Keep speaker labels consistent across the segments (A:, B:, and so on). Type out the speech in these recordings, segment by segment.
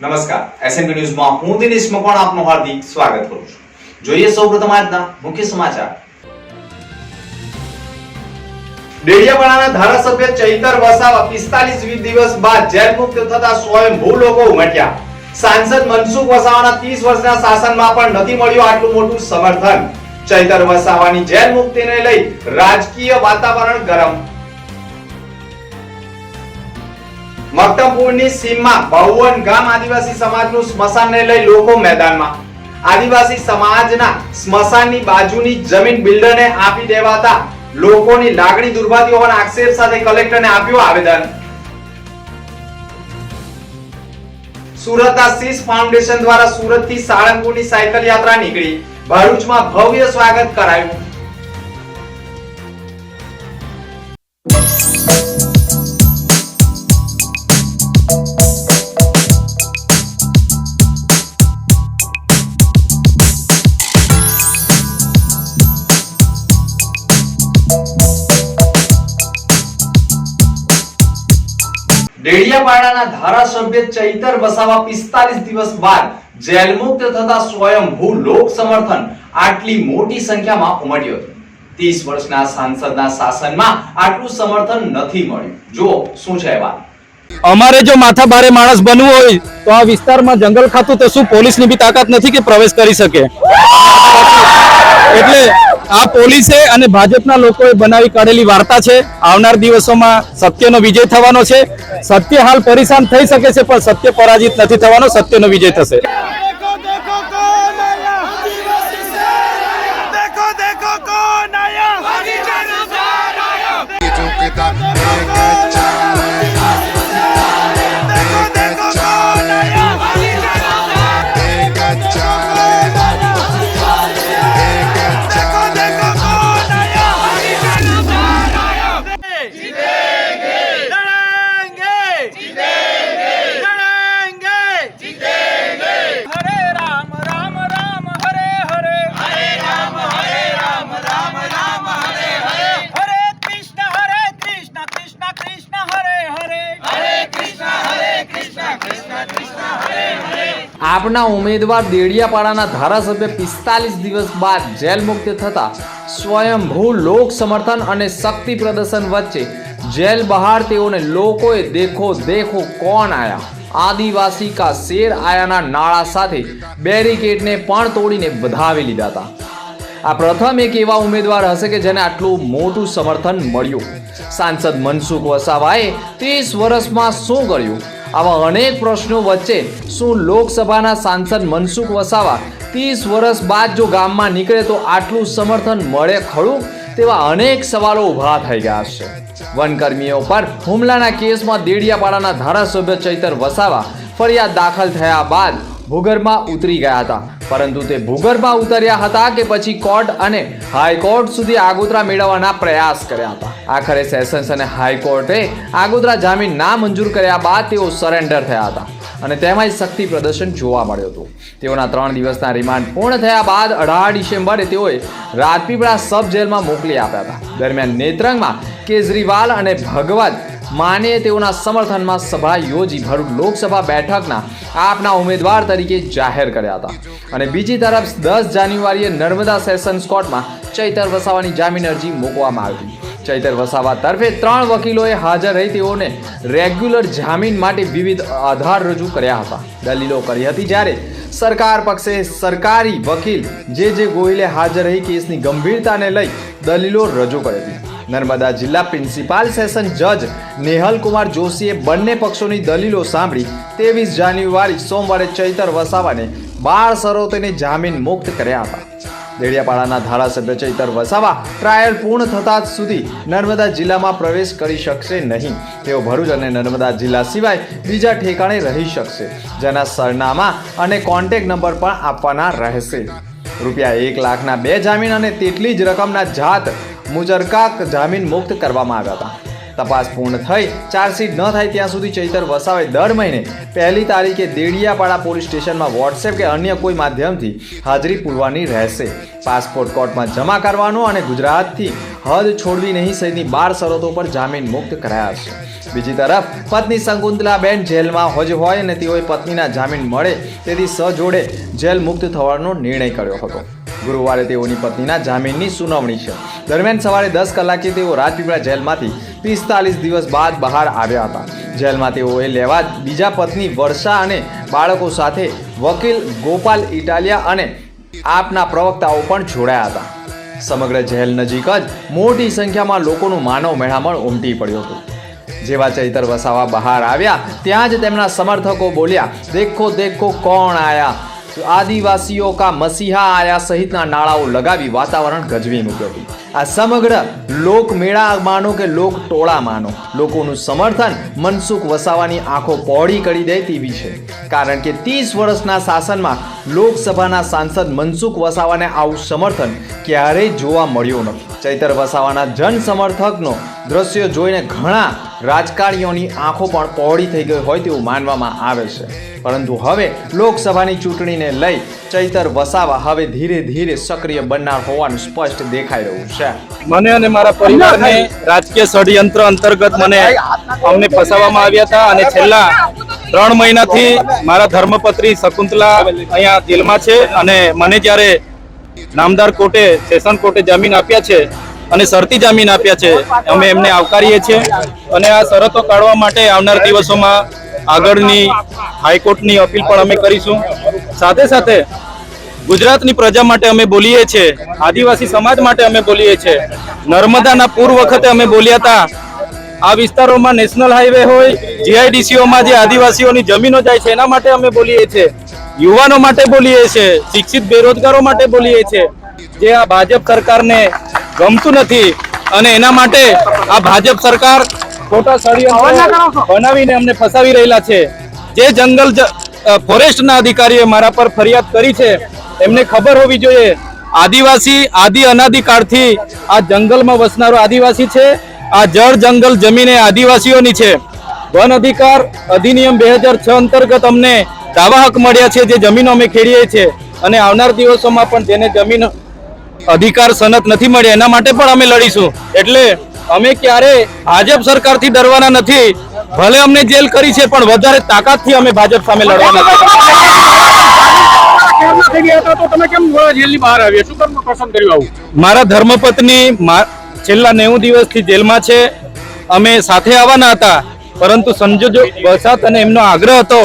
A: નમસ્કાર. એસએનબી ન્યૂઝમાં હું દિનેશ મકવાણ, આપનું હાર્દિક સ્વાગત કરું છું. જોઈએ સૌપ્રથમ આજના મુખ્ય સમાચાર. ડેડિયાપાડાના ધારાસભ્ય ચૈતર વસાવા 45 દિવસ બાદ જેલ મુક્ત થતા સ્વયંભૂ લોકો ઉમટ્યા. સાંસદ મનસુખ વસાવાના 30 વર્ષના શાસનમાં પણ નથી મળ્યું આટલું મોટું સમર્થન. ચૈતર વસાવાની જેલ મુક્તિને લઈ રાજકીય વાતાવરણ ગરમ. મક્તમપુરની સીમમાં ભવન ગામ આદિવાસી સમાજનું સ્મશાનને લઈ લોકો મેદાનમાં. આદિવાસી સમાજના સ્મશાનની બાજુની જમીન બિલ્ડરને આપી દેવાતા લોકોની લાગણી દુર્ભાતી હોવાના આક્ષેપ સાથે કલેક્ટરને આપ્યું આવેદન. સુરતના સીસ ફાઉન્ડેશન દ્વારા સુરતથી સાળંગપુરની સાયકલ યાત્રા નીકળી. ભરૂચમાં ભવ્ય સ્વાગત કરાયું. ડેડિયાપાડાના ધારાસભ્ય ચૈતર વસાવા 45 દિવસ બાદ જેલ મુક્ત થતા સ્વયંભૂ લોક સમર્થન આટલી મોટી સંખ્યામાં ઉમટ્યું હતું. 30 વર્ષના સાંસદના શાસનમાં આટલું સમર્થન નથી મળ્યું. જો શું છે વાત.
B: અમારે જો માથા ભારે માણસ બનવું હોય, તો આ વિસ્તારમાં જંગલ ખાતું તો શું પોલીસની બી તાકાત નથી કે પ્રવેશ કરી શકે? એટલે આ પોલીસે અને ભાજપના લોકોએ બનાવી કાઢેલી વાર્તા છે. આવનાર દિવસોમાં સત્યનો વિજય થવાનો છે. સત્ય હાલ પરેશાન થઈ શકે છે, પણ સત્ય પરાજિત નથી થવાનો, સત્યનો વિજય થશે.
C: આપના ઉમેદવાર દેડિયાપાડાના ધારાસભ્ય પિસ્તાલીસ દિવસ બાદ જેલ મુક્ત થતા સ્વયંભૂ લોક સમર્થન અને શક્તિ પ્રદર્શન વચ્ચે જેલ બહાર તેઓને લોકોએ દેખો દેખો કોણ આયા? આદિવાસી કા શેર આયાના નાળા સાથે બેરિકેડને પણ તોડીને વધાવી લીધા હતા. આ પ્રથમ એક એવા ઉમેદવાર હશે કે જેને આટલું મોટું સમર્થન મળ્યું. સાંસદ મનસુખ વસાવાએ ત્રીસ વર્ષમાં શું કર્યું? આવા અનેક પ્રશ્નો વચ્ચે શું લોકસભાના સાંસદ મનસુખ વસાવા ત્રીસ વર્ષ બાદ જો ગામમાં નીકળે તો આટલું સમર્થન મળે ખરું? તેવા અનેક સવાલો ઊભા થઈ ગયા છે. વનકર્મીઓ પર હુમલાના કેસમાં દેડિયાપાડાના ધારાસભ્ય ચૈતર વસાવા ફરિયાદ દાખલ થયા બાદ ભૂગર્ભમાં ઉતરી ગયા હતા. પરંતુ તે ભૂગર્ભમાં ઉતર્યા હતા કે પછી કોર્ટ અને હાઈકોર્ટ સુધી આગોતરા મેળવવાના પ્રયાસ કર્યા હતા. આખરે સેશન્સ અને હાઈકોર્ટે આગોતરા જામીન ના મંજૂર કર્યા બાદ તેઓ સરેન્ડર થયા હતા અને તેમાં શક્તિ પ્રદર્શન જોવા મળ્યું હતું. તેઓના ત્રણ દિવસના રિમાન્ડ પૂર્ણ થયા બાદ અઢાર ડિસેમ્બરે તેઓએ રાજપીપળા સબ જેલમાં મોકલી આપ્યા હતા. દરમિયાન નેત્રંગમાં કેજરીવાલ અને ભગવત માને તેઓના સમર્થનમાં સભા યોજી ભરૂચ લોકસભા બેઠકના આપના ઉમેદવાર તરીકે જાહેર કર્યા હતા. અને બીજી તરફ દસ જાન્યુઆરીએ નર્મદા સેશન્સ કોર્ટમાં ચૈતર વસાવાની જામીન અરજી મૂકવામાં આવી. ચૈતર વસાવા તરફે ત્રણ વકીલોએ હાજર રહી તેઓને રેગ્યુલર જામીન માટે વિવિધ આધાર રજૂ કર્યા હતા. દલીલો કરી હતી જ્યારે સરકાર પક્ષે સરકારી વકીલ જે જે ગોહિલે હાજર રહી કેસની ગંભીરતાને લઈ દલીલો રજૂ કરી હતી. નર્મદા જિલ્લા પ્રિન્સિપાલ સેશન જજ નેહલ કુમાર જોશીએ બંને પક્ષોની દલીલો સાંભળી ત્રેવીસ જાન્યુઆરી સોમવારે ચૈતર વસાવાને બાળ સરોતેને જામીન મુક્ત કર્યા હતા. દેડિયાપાડાના ધારાસભ્ય ચૈતર વસાવા ટ્રાયલ પૂર્ણ થતા સુધી નર્મદા જિલ્લામાં પ્રવેશ કરી શકશે નહીં. તેઓ ભરૂચ અને નર્મદા જિલ્લા સિવાય બીજા ઠેકાણે રહી શકશે, જેના સરનામા અને કોન્ટેક નંબર પણ આપવાના રહેશે. રૂપિયા એક લાખના બે જામીન અને તેટલી જ રકમના જાત મુજરકા જામીન મુક્ત કરવામાં આવ્યા હતા. તપાસ પૂર્ણ થઈ ચાર્જશીટ ન થાય ત્યાં સુધી ચૈતર વસાવે દર મહિને. પહેલી તારીખે દેડિયાપાડા પોલીસ સ્ટેશનમાં વોટ્સએપ કે અન્ય કોઈ માધ્યમથી હાજરી પૂરવાની રહેશે. પાસપોર્ટ કોર્ટમાં જમા કરવાનો અને ગુજરાતથી હદ છોડવી નહીં સહિતની બાર શરતો પર જામીન મુક્ત કરાયા છે. બીજી તરફ, પત્ની શકુંતલાબેન જેલમાં હજ હોય અને તેઓએ પત્નીના જામીન મળે, તેથી સજોડે જેલ મુક્ત થવાનો નિર્ણય કર્યો હતો. ગુરુવારે તેઓની પત્નીના જામીનની સુનાવણી છે. દરમિયાન સવારે દસ કલાકે તેઓ રાજપીપળા જેલમાંથી પિસ્તાલીસ દિવસ બાદ બહાર આવ્યા હતા. જેલમાં તેઓએ લેવા બીજા પત્ની વર્ષા અને બાળકો સાથે વકીલ ગોપાલ ઇટાલિયા અને આપના પ્રવક્તાઓ પણ જોડાયા હતા. સમગ્ર જેલ નજીક જ મોટી સંખ્યામાં લોકોનું માનવ મેળામણ ઉમટી પડ્યું હતું. જેવા ચૈતર વસાવા બહાર આવ્યા, ત્યાં જ તેમના સમર્થકો બોલ્યા, દેખો દેખો, કોણ આયા? આદિવાસીઓ કા મસીહા આયા સહિતના નાણાઓ લગાવી વાતાવરણ ગજવી મૂક્યું. હતું આ સમગ્ર લોક મેળા માનો કે લોક ટોળા માનો લોકોનું સમર્થન મનસુખ વસાવાની આંખો પહોળી કરી દે તેવી છે. કારણ કે ત્રીસ વર્ષના શાસનમાં લોકસભાના સાંસદ મનસુખ વસાવાને આવું સમર્થન ક્યારેય જોવા મળ્યું નથી. ચૈતર વસાવાના જન સમર્થકનો દ્રશ્ય જોઈને ઘણા રાજકારણીઓની આંખો પણ પહોળી થઈ ગઈ હોય તેવું માનવામાં આવે છે. પરંતુ હવે લોકસભાની ચૂંટણીને લઈ ચૈતર વસાવા હવે ધીરે ધીરે સક્રિય બનનાર હોવાનું સ્પષ્ટ દેખાઈ રહ્યું છે.
B: મને અને મારા પરિવારને રાજકીય ષડયંત્ર અંતર્ગત મને અમને ફસાવવામાં આવ્યા હતા અને છેલ્લા ત્રણ મહિનાથી મારા ધર્મપત્ની શકુંતલા અહીંયા જેલમાં છે અને મને જ્યારે નામદાર કોર્ટે, સેશન કોર્ટે જામીન આપ્યા છે અને શરતી જામીન આપ્યા છે. અમે એમને આવકારીએ છીએ અને આ શરતો કાઢવા માટે આવનાર દિવસોમાં આગળની હાઈકોર્ટની અપીલ પણ અમે કરીશું. સાથે સાથે ગુજરાતની પ્રજા માટે અમે બોલીએ છીએ, આદિવાસી સમાજ માટે અમે બોલીએ છીએ. નર્મદાના પૂર વખતે અમે બોલ્યા હતા, આ વિસ્તારોમાં નેશનલ હાઈવે હોય, જીઆઈડીસીઓમાં જે આદિવાસીઓની જમીનો જાય છે, એના માટે અમે બોલીએ છીએ. યુવાનો માટે બોલીએ છીએ, શિક્ષિત બેરોજગારો માટે બોલીએ છીએ. જે આ ભાજપ સરકારને ગમતું નથી. અને એના માટે આ ભાજપ સરકાર ખોટા ષડયંત્રો બનાવીને અમને ફસાવી રહેલા છે. જે જંગલ ફોરેસ્ટના અધિકારીએ મારા પર ફરિયાદ કરી છે એમને ખબર હોવી જોઈએ. આદિવાસી આદિ અનાદિ કાળથી આ જંગલમાં વસનારો આદિવાસી છે. આ જળ જંગલ જમીન આદિવાસીઓની છે. વન અધિકાર અધિનિયમ બે હજાર છ અંતર્ગત અમને દાવા હક મળ્યા છે જે જમીનો અમે ખેડીએ છીએ. અને આવનાર દિવસોમાં પણ જેને જમીન અધિકાર સનત નથી મળ્યા, એના માટે પણ અમે લડીશું. એટલે અમે ક્યારે ભાજપ સરકારથી ડરવાના નથી. ભલે અમને જેલ કરી છે, પણ વધારે તાકાતથી અમે ભાજપ સામે લડવાના મારા ધર્મપત્ની છેલ્લા નેવું દિવસથી જેલમાં છે. અમે સાથે આવવાના હતા. પરંતુ સંજોજો વસાત અને એમનો આગ્રહ હતો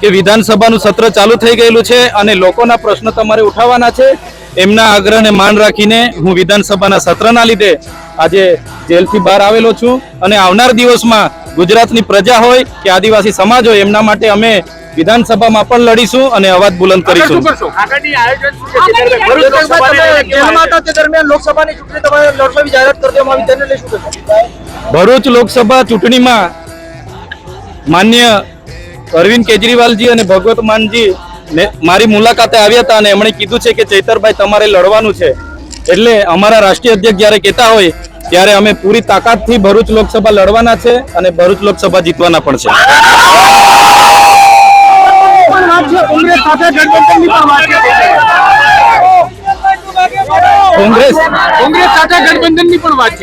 B: કે વિધાનસભાનું સત્ર ચાલુ થઈ ગયેલું છે અને લોકોના પ્રશ્નો તમારે ઉઠાવવાના છે. એમના આગ્રહને માન રાખીને હું વિધાનસભાના સત્રના લીધે આજે જેલથી બહાર આવેલો છું અને આવનાર દિવસમાં ગુજરાતની પ્રજા હોય કે આદિવાસી સમાજ હોય એમના માટે અમે વિધાનસભામાં પણ લડીશું અને અવાજ બુલંદ કરીશું?
D: ભરૂચ
B: લોકસભા ચૂંટણીમાં માન્ય અરવિંદ કેજરીવાલજી અને ભગવત માનજી ને મારી મુલાકાતે આવ્યા હતા અને એમણે કીધું છે કે ચૈતરભાઈ તમારે લડવાનું છે. એટલે અમારા રાષ્ટ્રીય અધ્યક્ષ જ્યારે કહેતા હોય ત્યારે અમે પૂરી તાકાતથી ભરૂચ લોકસભા લડવાના છે અને ભરૂચ લોકસભા જીતવાના પણ છે.
D: કોંગ્રેસ છે
B: કોંગ્રેસ
D: સાથે ગઠબંધનની પણ વાત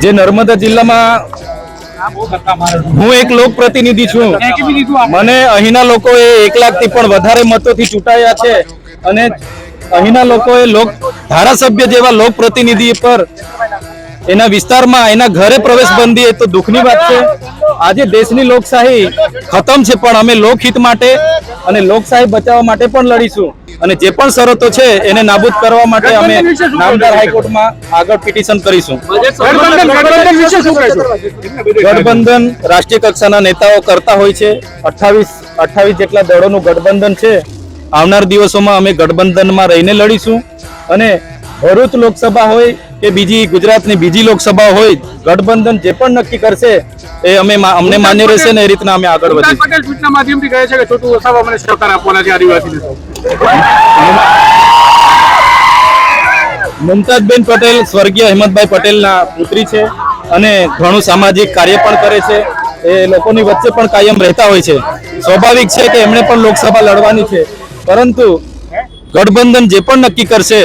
B: જે નર્મદા જિલ્લામાં હું એક લોક પ્રતિનિધિ છું. મને અહીંના લોકોએ એક લાખથી પણ વધારે મતોથી ચૂંટાયા છે અને અહીંના લોકોએ લોક ધારાસભ્ય જેવા લોક પ્રતિનિધિ પર એના વિસ્તારમાં એના ઘરે પ્રવેશ બંધી એ તો દુઃખની વાત છે. આજે દેશની લોકશાહી ખતમ છે પણ અમે લોકહિત માટે અને લોકશાહી બચાવવા માટે પણ લડીશું. અને જે પણ શરતો છે એને નાબૂદ કરવા માટે અમે નામદાર હાઈકોર્ટમાં આગળ પિટિશન કરીશું.
D: ગઠબંધન
B: રાષ્ટ્રીય કક્ષાના નેતાઓ કરતા હોય છે. અઠ્ઠાવીસ અઠ્ઠાવીસ જેટલા દળોનું ગઠબંધન છે. આવનાર દિવસોમાં અમે ગઠબંધનમાં રહીને લડીશું. અને ભરૂચ લોકસભા હોય કે બીજી ગુજરાતની બીજી લોકસભા હોય ગઠબંધન જે પણ નક્કી કરશે એ અમે અમને માન્ય રહેશે ને એ રીતના અમે આગળ વધીએ
D: પટેલ ટ્વીટના માધ્યમથી કહે છે કે છોટું વસાવા મને સહકાર આપવાના છે આદિવાસીને.
B: મુમતાજબેન પટેલ સ્વર્ગીય હેમંતભાઈ પટેલના પુત્રી છે અને ઘણું સામાજિક કાર્ય પણ કરે છે. એ લોકોની વચ્ચે પણ કાયમ રહેતા હોય છે. સ્વાભાવિક છે કે એમણે પણ લોકસભા લડવાની છે. પરંતુ ગઠબંધન જે પણ નક્કી કરશે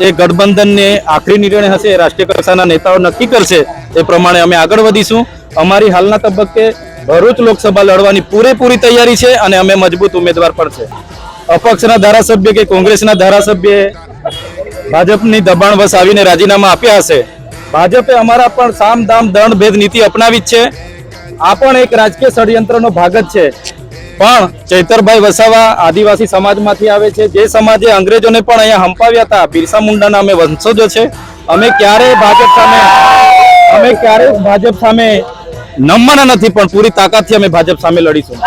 B: એ ગઠબંધનને આખરી નિર્ણય હશે રાષ્ટ્રીય કક્ષાના નેતાઓ નક્કી કરશે, એ પ્રમાણે અમે આગળ વધીશું. અમારી હાલના તબક્કે ભરૂચ લોકસભા લડવાની પૂરેપૂરી તૈયારી છે અને અમે મજબૂત ઉમેદવાર પણ છે. અપક્ષના ધારાસભ્ય કે કોંગ્રેસના ધારાસભ્યએ ભાજપની દબાણ વસ આવીને રાજીનામા આપ્યા હશે. ભાજપે અમારા પણ સામ દામ દંડ ભેદ નીતિ અપનાવી જ છે. આ પણ એક રાજકીય ષડયંત્રનો ભાગ જ છે. પણ ચૈતરભાઈ વસાવા આદિવાસી સમાજમાંથી આવે છે. જે સમાજે અંગ્રેજોને પણ અહીંયા હંપાવ્યા હતા. બિરસા મુંડાના અમે વંશજો છે. અમે ક્યારેય ભાજપ સામે અમે ક્યારેય ભાજપ સામે નમવાના નથી પણ પૂરી તાકાતથી અમે ભાજપ સામે લડીશું?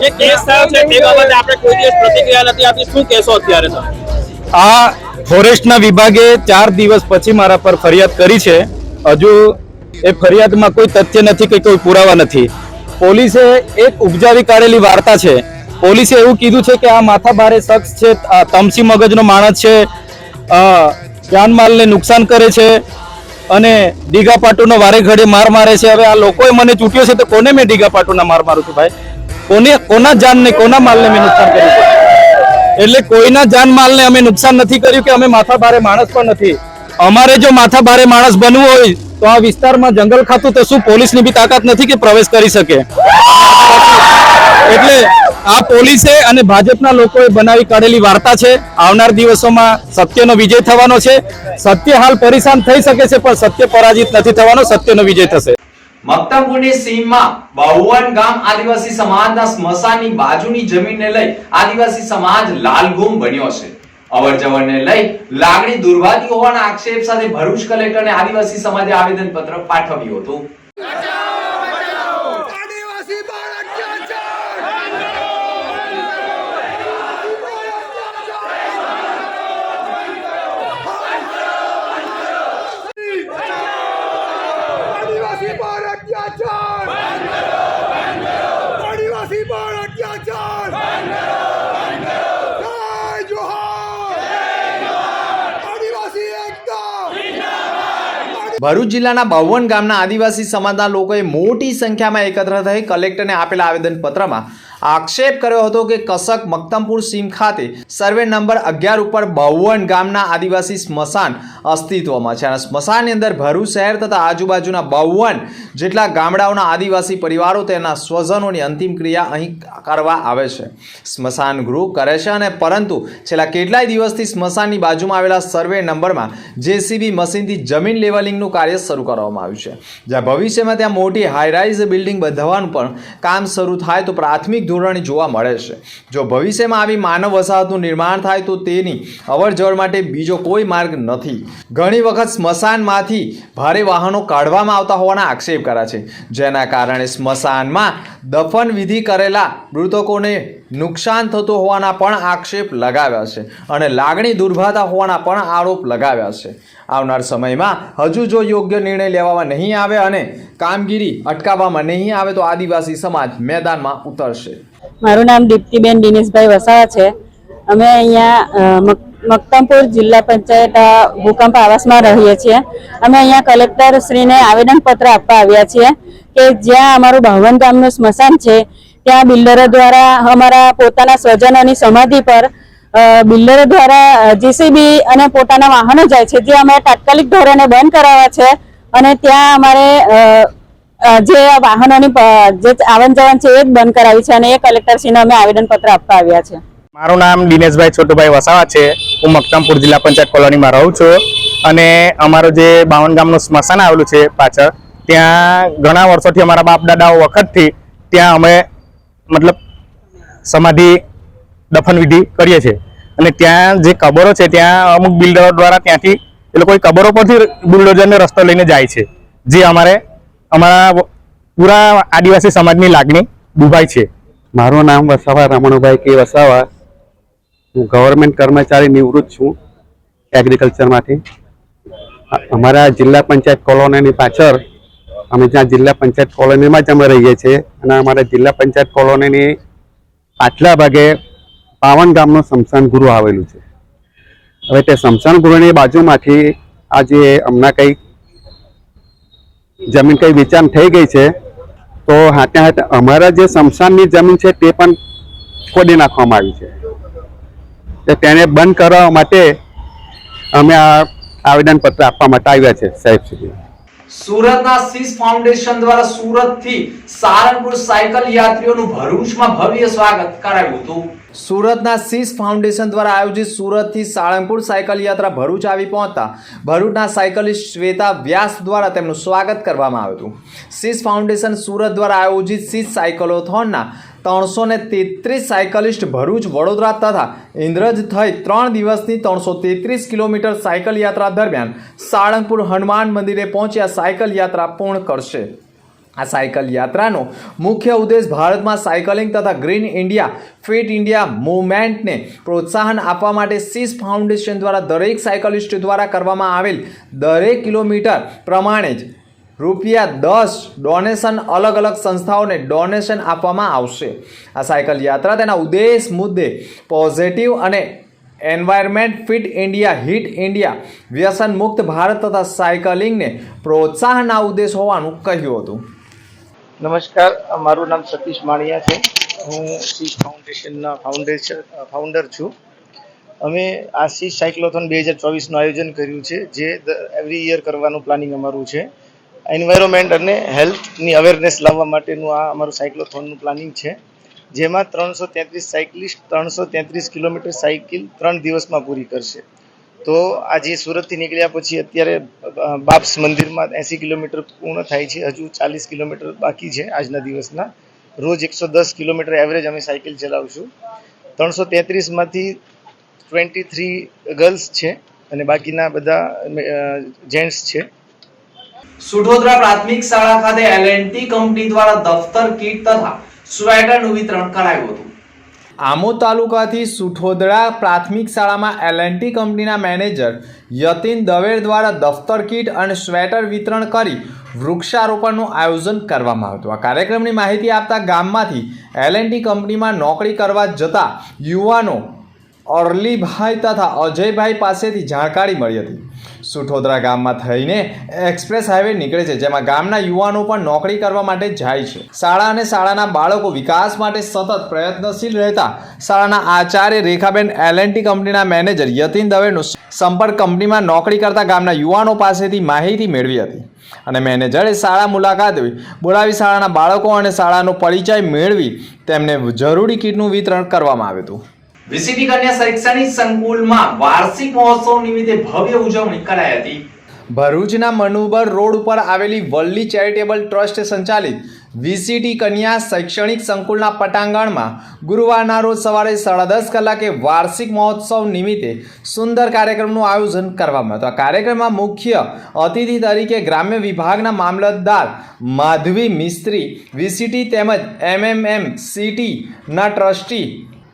D: જે કેસ થયો છે. તે બાબતે આપણે કોઈ દિવસ પ્રતિક્રિયા નથી આપી. શું કેસો અત્યારે તમે?
B: આ ફોરેસ્ટના વિભાગે ચાર દિવસ પછી મારા પર ફરિયાદ કરી છે. હજુ એ ફરિયાદમાં કોઈ તથ્ય નથી કે કોઈ પુરાવા નથી. પોલીસે એક ઉપજાવી કાઢેલી વાર્તા છે. પોલીસે એવું કીધું છે કે આ માથાભારે શખ્સ છે તમસી મગજનો માણસ છે જાનમાલને નુકસાન કરે છે અને ડીગા પાટુનો વારે ઘડે માર મારે છે. હવે આ લોકોએ મને ચૂંટ્યો છે તો કોને મેં ડીગા પાટુના માર મારું છું ભાઈ? કોને, કોના જાનને, કોના માલને મેં નુકસાન કર્યું છે? એટલે કોઈના જાનમાલને અમે નુકસાન નથી કર્યું કે અમે માથા ભારે માણસ પણ નથી. અમારે જો માથા ભારે માણસ બનવું હોય, તો આ વિસ્તારમાં જંગલ ખાતું તો શું પોલીસની બી તાકાત નથી કે પ્રવેશ કરી શકે? એટલે આ પોલીસે અને ભાજપના લોકોએ બનાવી કાઢેલી વાર્તા છે. આવનાર દિવસોમાં સત્યનો વિજય થવાનો છે. સત્ય હાલ પરેશાન થઈ શકે છે, પણ સત્ય પરાજિત નથી થવાનો, સત્યનો વિજય થશે.
A: મક્તમપુરની સીમમાં બાહુવન ગામ આદિવાસી સમાજના સ્મશાનની બાજુની જમીનને લઈ આદિવાસી સમાજ લાલઘૂમ બન્યો છે. અવર જવરને લઈ લાગણી દુર્વાદી હોવાના આક્ષેપ સાથે ભરૂચ કલેક્ટરને આદિવાસી સમાજે આવેદન પત્ર પાઠવ્યું હતું
E: આદિવાસી પર અત્યાચાર આદિવાસી પર અત્યાચાર આદિવાસી પર અત્યાચાર જય જોહાર આદિવાસી એકતા
C: ભરૂચ જિલ્લાના બાવન ગામના આદિવાસી સમાજના લોકોએ મોટી સંખ્યામાં એકત્ર થઈ કલેક્ટરને આપેલા આવેદનપત્રમાં આક્ષેપ કર્યો હતો કે કસક મક્તમપુર સીમ ખાતે સર્વે નંબર અગિયાર ઉપર બાવન ગામના આદિવાસી સ્મશાન અસ્તિત્વમાં છે. અને સ્મશાનની અંદર ભરૂચ શહેર તથા આજુબાજુના બાવન જેટલા ગામડાઓના આદિવાસી પરિવારો તેના સ્વજનોની અંતિમ ક્રિયા અહીં કરવા આવે છે. સ્મશાન ગૃહ કરે છે અને પરંતુ છેલ્લા કેટલાય દિવસથી સ્મશાનની બાજુમાં આવેલા સર્વે નંબરમાં જેસીબી મશીનથી જમીન લેવલિંગનું કાર્ય શરૂ કરવામાં આવ્યું છે. જ્યાં ભવિષ્યમાં ત્યાં મોટી હાઈરાઇઝ બિલ્ડિંગ બંધાવવાનું પણ કામ શરૂ થાય તો પ્રાથમિક ધોરણે જોવા મળે છે. જો ભવિષ્યમાં આવી માનવ વસાહતનું નિર્માણ થાય તો તેની અવર જવર માટે બીજો કોઈ માર્ગ નથી. ઘણી વખત સ્મશાનમાંથી ભારે વાહનો કાઢવામાં આવતા હોવાના આક્ષેપ કરા છે. જેના કારણે સ્મશાનમાં દફન વિધિ કરેલા મૃતકોને નુકસાન થતું હોવાના પણ આક્ષેપ લગાવ્યા છે અને લાગણી દુર્ભાતા હોવાના પણ આરોપ લગાવ્યા છે. આવનાર સમયમાં હજુ જો યોગ્ય નિર્ણય લેવામાં નહીં આવે અને કામગીરી અટકાવવામાં નહીં આવે તો આદિવાસી સમાજ મેદાનમાં ઉતરશે.
F: મારું નામ દીપ્તિબેન દિનેશભાઈ વસાવા છે. અમે અહીંયા મક- મક્તમપુર જિલ્લા પંચાયત ભૂકંપ આવાસમાં રહીએ છીએ. અમે અહીંયા કલેક્ટર શ્રીને આવેદનપત્ર આપવા આવ્યા છીએ કે જ્યાં અમારું ભાવન ગામનું સ્મશાન છે ત્યાં બિલ્ડરો દ્વારા અમારા પોતાના સ્વજનોની સમાધિ પર બિલ્ડરો દ્વારા જીસીબી અને પોતાના વાહનો જાય છે, જે અમે તાત્કાલિક ધોરણે બંધ કરાવવા છે અને ત્યાં અમારે જે વાહનોની જે આવન જવન છે એ જ બંધ કરાવી છે અને એ કલેક્ટરશ્રીને અમે આવેદનપત્ર આપવા આવ્યા છે.
G: મારું નામ દિનેશભાઈ છોટુભાઈ વસાવા છે. હું મક્તમપુર જિલ્લા પંચાયત કોલોનીમાં રહું છું અને અમારું જે બાવન ગામનું સ્મશાન આવેલું છે પાછળ, ત્યાં ઘણા વર્ષોથી અમારા બાપ દાદાઓ વખતથી ત્યાં અમે મતલબ સમાધિ દફન વિધિ કરીએ છીએ. અને ત્યાં જે કબરો છે, ત્યાં અમુક બિલ્ડરો દ્વારા ત્યાંથી એ લોકો કબરો પરથી બુલડોઝરને રસ્તો લઈને જાય છે. જે અમારે, અમારા પૂરા આદિવાસી સમાજની લાગણી દુભાઈ છે.
H: મારું નામ વસાવા રમણભાઈ કે વસાવા. હું ગવર્મેન્ટ કર્મચારી નિવૃત્ત છું એગ્રીકલ્ચરમાંથી અમારા જિલ્લા પંચાયત કોલોનીની પાછળ અમે જ્યાં જિલ્લા પંચાયત કોલોનીમાં જ અમે રહીએ છીએ અને અમારા જિલ્લા પંચાયત કોલોનીની પાછલા ભાગે પાવન ગામનું સ્મશાન ગૃહ આવેલું છે. હવે તે સ્મશાન ગૃહની બાજુમાંથી આજે હમણાં કંઈ જમીન કંઈ વેચાણ થઈ ગઈ છે, તો હાથે હાથે અમારા જે સ્મશાનની જમીન છે તે પણ ખોદી નાખવામાં આવી છે. તો તેને બંધ કરવા માટે અમે આ આવેદનપત્ર આપવા માટે આવ્યા છે સાહેબ સુધી.
C: સુરતના સીસ ફાઉન્ડેશન દ્વારા સુરતથી સારંગપુર સાયકલ યાત્રીઓનું ભરૂચમાં ભવ્ય સ્વાગત કરાયું હતું. સુરતના સીસ ફાઉન્ડેશન દ્વારા આયોજિત સુરતથી સાળંગપુર સાયકલ યાત્રા ભરૂચ આવી પહોંચતા ભરૂચના સાયકલિસ્ટ શ્વેતા વ્યાસ દ્વારા તેમનું સ્વાગત કરવામાં આવ્યું હતું. સીસ ફાઉન્ડેશન સુરત દ્વારા આયોજિત સીસ સાયકલોથોનના ત્રણસો ને તેત્રીસ સાયકલિસ્ટ ભરૂચ, વડોદરા તથા ઇન્દ્રજ થઈ ત્રણ દિવસની ત્રણસો તેત્રીસ કિલોમીટર સાયકલ યાત્રા દરમિયાન સાળંગપુર હનુમાન મંદિરે પહોંચ્યા સાયકલ યાત્રા પૂર્ણ કરશે. આ સાયકલ યાત્રાનો મુખ્ય ઉદ્દેશ ભારતમાં સાયકલિંગ તથા ગ્રીન ઇન્ડિયા, ફિટ ઇન્ડિયા મૂવમેન્ટને પ્રોત્સાહન આપવા માટે સીસ ફાઉન્ડેશન દ્વારા દરેક સાયકલિસ્ટ દ્વારા કરવામાં આવેલ દરેક કિલોમીટર પ્રમાણે જ રૂપિયા દસ ડોનેશન અલગ અલગ સંસ્થાઓને ડોનેશન આપવામાં આવશે. આ સાયકલ યાત્રા તેના ઉદ્દેશ મુદ્દે પોઝિટિવ અને environment fit India hit India વ્યસન મુક્ત ભારત તથા સાયકલિંગને પ્રોત્સાહનના ઉદ્દેશ હોવાનું કહ્યું હતું.
I: નમસ્કાર, મારું નામ સતીશ માણિયા છે. હું સીસ ફાઉન્ડેશનના ફાઉન્ડેશન ફાઉન્ડર છું. અમે આ શીશ સાયક્લોથોન બે હજાર ચોવીસનું આયોજન કર્યું છે, જે એવરી યર કરવાનું પ્લાનિંગ અમારું છે. એન્વાયરમેન્ટ અને હેલ્થની અવેરનેસ લાવવા માટેનું આ અમારું સાયક્લોથોનનું પ્લાનિંગ છે. જેમાં ત્રણસો તેત્રીસ સાયકલિસ્ટ ત્રણસો તેત્રીસ કિલોમીટર સાયકલ ત્રણ દિવસમાં પૂરી કરશે. તો આજે સુરતથી નીકળ્યા પછી અત્યારે બાપ્સ મંદિરમાં એંસી કિલોમીટર પૂર્ણ થાય છે. હજુ ચાલીસ કિલોમીટર બાકી છે આજના દિવસના. રોજ એકસો દસ કિલોમીટર એવરેજ અમે સાયકલ ચલાવશું. ત્રણસો તેત્રીસમાંથી ટ્વેન્ટી થ્રી ગર્લ્સ છે અને બાકીના બધા જેન્ટ્સ છે.
C: સુઢોદરા પ્રાથમિક શાળા ખાતે એલએનટી કંપની દ્વારા દફતર કીટ તથા સ્વેટરનું વિતરણ કરાયું હતું. આમોદ તાલુકાથી સુઠોદરા પ્રાથમિક શાળામાં એલએનટી કંપનીના મેનેજર યતિન દવેર દ્વારા દફતર કીટ અને સ્વેટર વિતરણ કરી વૃક્ષારોપણનું આયોજન કરવામાં આવ્યું આ કાર્યક્રમની માહિતી આપતા ગામમાંથી એલએનટી કંપનીમાં નોકરી કરવા જતા યુવાનો અરલીભાઈ તથા અજયભાઈ પાસેથી જાણકારી મળી હતી. સુઠોદરા ગામમાં થઈને એક્સપ્રેસ હાઈવે નીકળે છે, જેમાં ગામના યુવાનો પણ નોકરી કરવા માટે જાય છે. શાળા અને શાળાના બાળકો વિકાસ માટે સતત પ્રયત્નશીલ રહેતા શાળાના આચાર્ય રેખાબેન એલ કંપનીના મેનેજર યતિન દવેનો સંપર્ક કંપનીમાં નોકરી કરતા ગામના યુવાનો પાસેથી માહિતી મેળવી હતી. અને મેનેજરે શાળા મુલાકાત બોલાવી શાળાના બાળકો અને શાળાનો પરિચય મેળવી તેમને જરૂરી કીટનું વિતરણ કરવામાં આવ્યું હતું. વિસીટી કન્યા શૈક્ષણિક સંકુલમાં વાર્ષિક મહોત્સવ નિમિત્તે ભવ્ય ઉજવણી કરાઈ હતી. ભરૂચના મનુબર રોડ ઉપર આવેલી વલ્લી ચેરિટેબલ ટ્રસ્ટ સંચાલિત વીસીટી કન્યા શૈક્ષણિક સંકુલના પટાંગણમાં ગુરુવારના રોજ સવારે સાડા દસ કલાકે વાર્ષિક મહોત્સવ નિમિત્તે સુંદર કાર્યક્રમનું આયોજન કરવામાં હતું. આ કાર્યક્રમમાં મુખ્ય અતિથિ તરીકે ગ્રામ્ય વિભાગના મામલતદાર માધવી મિસ્ત્રી, વીસીટી તેમજ એમએમએમ સિટીના ટ્રસ્ટી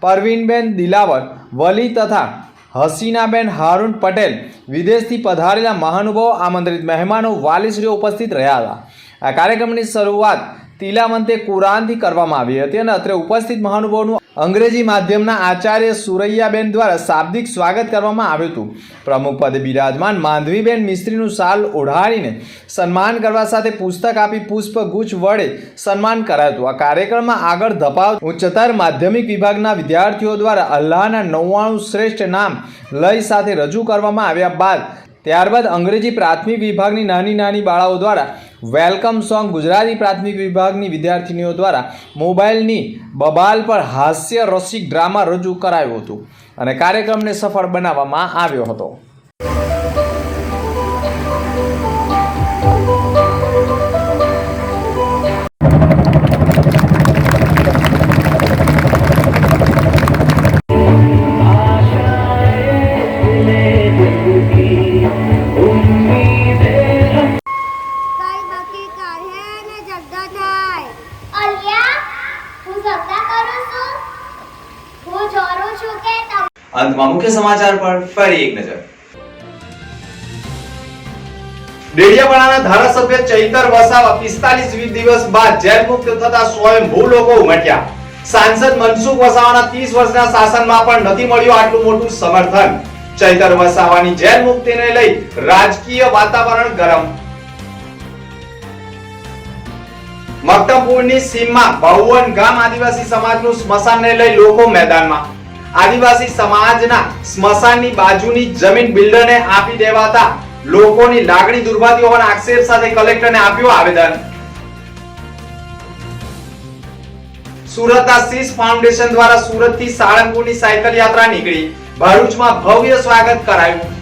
C: પરવીનબેન દિલાવર, વલી તથા હસીનાબેન હારૂન પટેલ વિદેશથી પધારેલા મહાનુભાવો આમંત્રિત મહેમાનો વાલીશ્રીઓ ઉપસ્થિત રહ્યા હતા. આ કાર્યક્રમની શરૂઆત તિલાવંતે કુરાનથી કરવામાં આવી હતી અને અત્રે ઉપસ્થિત મહાનુભાવનું અંગ્રેજી માધ્યમના આચાર્ય સુરૈયાબેન દ્વારા શાબ્દિક સ્વાગત કરવામાં આવ્યું હતું. પ્રમુખ પદે બિરાજમાન માંધવીબેન મિસ્ત્રીનું શાલ ઓઢાડીને સન્માન કરવા સાથે પુસ્તક આપી પુષ્પગુચ્છ વડે સન્માન કરાયું હતું. આ કાર્યક્રમમાં આગળ ધપાવ ઉચ્ચતર માધ્યમિક વિભાગના વિદ્યાર્થીઓ દ્વારા અલ્લાહના નવ્વાણું શ્રેષ્ઠ નામ લય સાથે રજૂ કરવામાં આવ્યા બાદ ત્યારબાદ અંગ્રેજી પ્રાથમિક વિભાગની નાની નાની બાળાઓ દ્વારા વેલકમ સોંગ ગુજરાતી પ્રાથમિક વિભાગની વિદ્યાર્થીનીઓ દ્વારા મોબાઈલની બબાલ પર હાસ્ય રસિક ડ્રામા રજૂ કરાયું હતું અને કાર્યક્રમને સફળ બનાવવામાં આવ્યો હતો. સમાચાર પર ફરી એક નજર. ડેડિયાપાડાના ધારાસભ્ય ચૈતર વસાવા પિસ્તાલીસ દિવસ બાદ જેલમુક્ત થતા સ્વયંભૂ લોકો ઉમટ્યા. સાંસદ મનસુખ વસાવાના ત્રીસ વર્ષના શાસનમાં પણ નથી મળ્યું આટલું મોટું સમર્થન. ચૈતર વસાવાની જેલ મુક્તિને લઈ રાજકીય વાતાવરણ ગરમ. મક્તમપુરની સીમમાં બહુવન ગામ આદિવાસી સમાજનું સ્મશાનને લઈ લોકો મેદાનમાં. આદિવાસી સમાજના સ્મશાનની બાજુની જમીન બિલ્ડરને આપી દેવાતા લોકોની લાગણી દુર્ભાતી હોવાના આક્ષેપ સાથે કલેક્ટરને આપ્યું આવેદન. સુરતના સીસ ફાઉન્ડેશન દ્વારા સુરતથી સાળંગપુરની સાયકલ યાત્રા નીકળી. ભરૂચમાં ભવ્ય સ્વાગત કરાયું.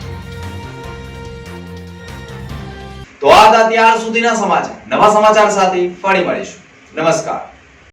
C: તો આ ત્યાર સુધીના સમાચાર. નવા સમાચાર સાથે ફરી મળીશું. નમસ્કાર.